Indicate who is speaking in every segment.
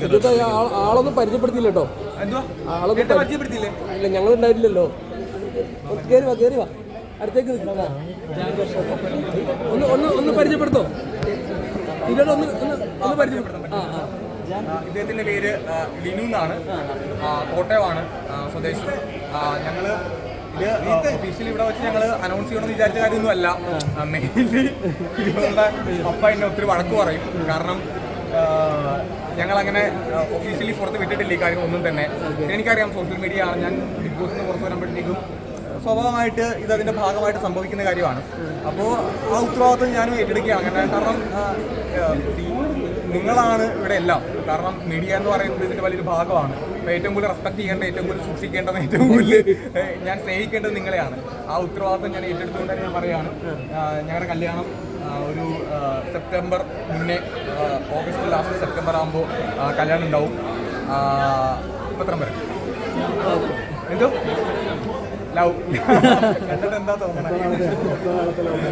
Speaker 1: സുജിത്ത് ആ- ആളൊന്നും പരിചയപ്പെടുത്തിയില്ല കേട്ടോ. ആളൊന്നും
Speaker 2: പരിചയപ്പെടുത്തിയില്ലേ?
Speaker 1: ഇല്ല ഞങ്ങൾ ഉണ്ടായില്ലല്ലോ കയറി വാ കയറി വാ. അടുത്തേക്ക് നിൽക്ക്. ആ. ഒന്ന് ഒന്ന് ഒന്ന് പരിചയപ്പെടുത്തോ? ഇതോടെ ഒന്ന് ഒന്ന് ഒന്ന് പരിചയപ്പെടുത്താം ആ ആ.
Speaker 2: ആ, ഇദ്ദേഹത്തിന്റെ പേര് ആ, ലിനു എന്നാണ്. ആ, കോട്ടയമാണ് ആ, സ്വദേശം. ആ, ഞങ്ങൾ ഇത് ഒഫീഷ്യലി ഇവിടെ വെച്ച് ഞങ്ങൾ അനൗൺസ് ചെയ്യണമെന്ന് വിചാരിച്ച കാര്യമൊന്നുമല്ല. മെയിൻലി ഇവരുടെ അപ്പ എന്നെ ഒത്തിരി വഴക്ക് പറയും. കാരണം ഞങ്ങൾ അങ്ങനെ ഒഫീഷ്യലി പുറത്ത് വിട്ടിട്ടില്ല ഈ കാര്യം ഒന്നും തന്നെ. എനിക്കറിയാം സോഷ്യൽ മീഡിയ ആണ്. ഞാൻ ബിഗ് ബോസിൽ നിന്ന് പുറത്ത് വരുമ്പോഴത്തേക്കും സ്വാഭാവികമായിട്ട് ഇത് അതിന്റെ ഭാഗമായിട്ട് സംഭവിക്കുന്ന കാര്യമാണ്. അപ്പോൾ ആ ഉത്തരവാദിത്വം ഞാനും ഏറ്റെടുക്കുകയാണ്. അങ്ങനെ കാരണം നിങ്ങളാണ് ഇവിടെ എല്ലാം. കാരണം മീഡിയ എന്ന് പറയുന്നത് ഇതിന്റെ വലിയൊരു ഭാഗമാണ്. ഏറ്റവും കൂടുതൽ റെസ്പെക്ട് ചെയ്യേണ്ട ഏറ്റവും കൂടുതൽ സൂക്ഷിക്കേണ്ടത് ഏറ്റവും കൂടുതൽ ഞാൻ സ്നേഹിക്കേണ്ടത് നിങ്ങളെയാണ്. ആ ഉത്തരവാദിത്വം ഞാൻ ഏറ്റെടുത്തുകൊണ്ട് ഞാൻ പറയുകയാണ്. ഞങ്ങളുടെ കല്യാണം ഒരു സെപ്റ്റംബർ മുന്നേ ഓഗസ്റ്റ് ലാസ്റ്റ് സെപ്റ്റംബർ ആകുമ്പോൾ കല്യാണം ഉണ്ടാവും. പത്രം വരെ. എന്തോ? ലവ്. കണ്ടിട്ട് എന്താ തോന്നണേ?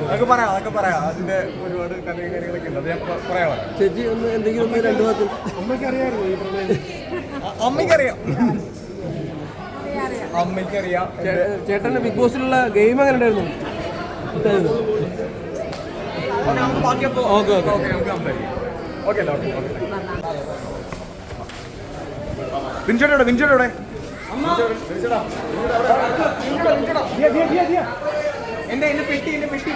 Speaker 2: അതൊക്കെ പറയാം അതൊക്കെ പറയാം. അതിന്റെ ഒരുപാട് കഥയും കാര്യങ്ങളൊക്കെ ഉണ്ട്. അത് ഞാൻ പറയാം.
Speaker 1: ചേച്ചി ഒന്ന് എന്തെങ്കിലും ഒന്ന് രണ്ടു വാക്ക്.
Speaker 2: അ- അമ്മയ്ക്കറിയാം. അമ്മയ്ക്കറിയാം.
Speaker 1: ചേ- ചേട്ടന്റെ ബിഗ് ബോസിലുള്ള ഗെയിം അങ്ങനെ ഉണ്ടായിരുന്നു.
Speaker 2: Okay
Speaker 1: okay, okay.
Speaker 2: നമുക്ക് സംസാരിക്കാം. ഓക്കെ ഓക്കെ എന്റെ എന്റെ പെട്ടി എന്റെ പെട്ടി.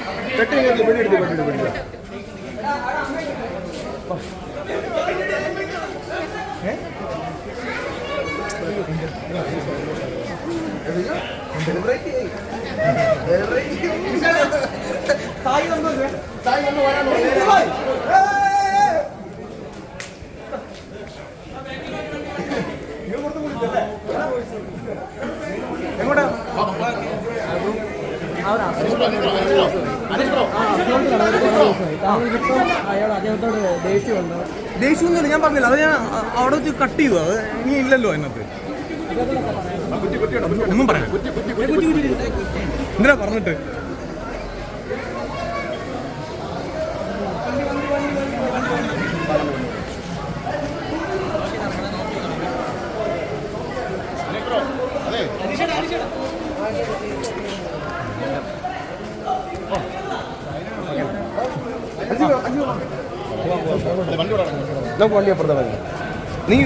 Speaker 2: തായ് വന്നു തായ് വന്നു വരാൻ ദേഷ്യമൊന്നുമില്ല. ഞാൻ പറഞ്ഞില്ല. അത് ഞാൻ അവിടെ വെച്ച് കട്ട് ചെയ്തു അത് ഇനി ഇല്ലല്ലോ അതിനകത്ത്. ഒന്നും പറയാം എന്തിനാ പറഞ്ഞിട്ട്?
Speaker 1: നമുക്ക് വണ്ടി അപ്പുറത്തെ
Speaker 2: നീ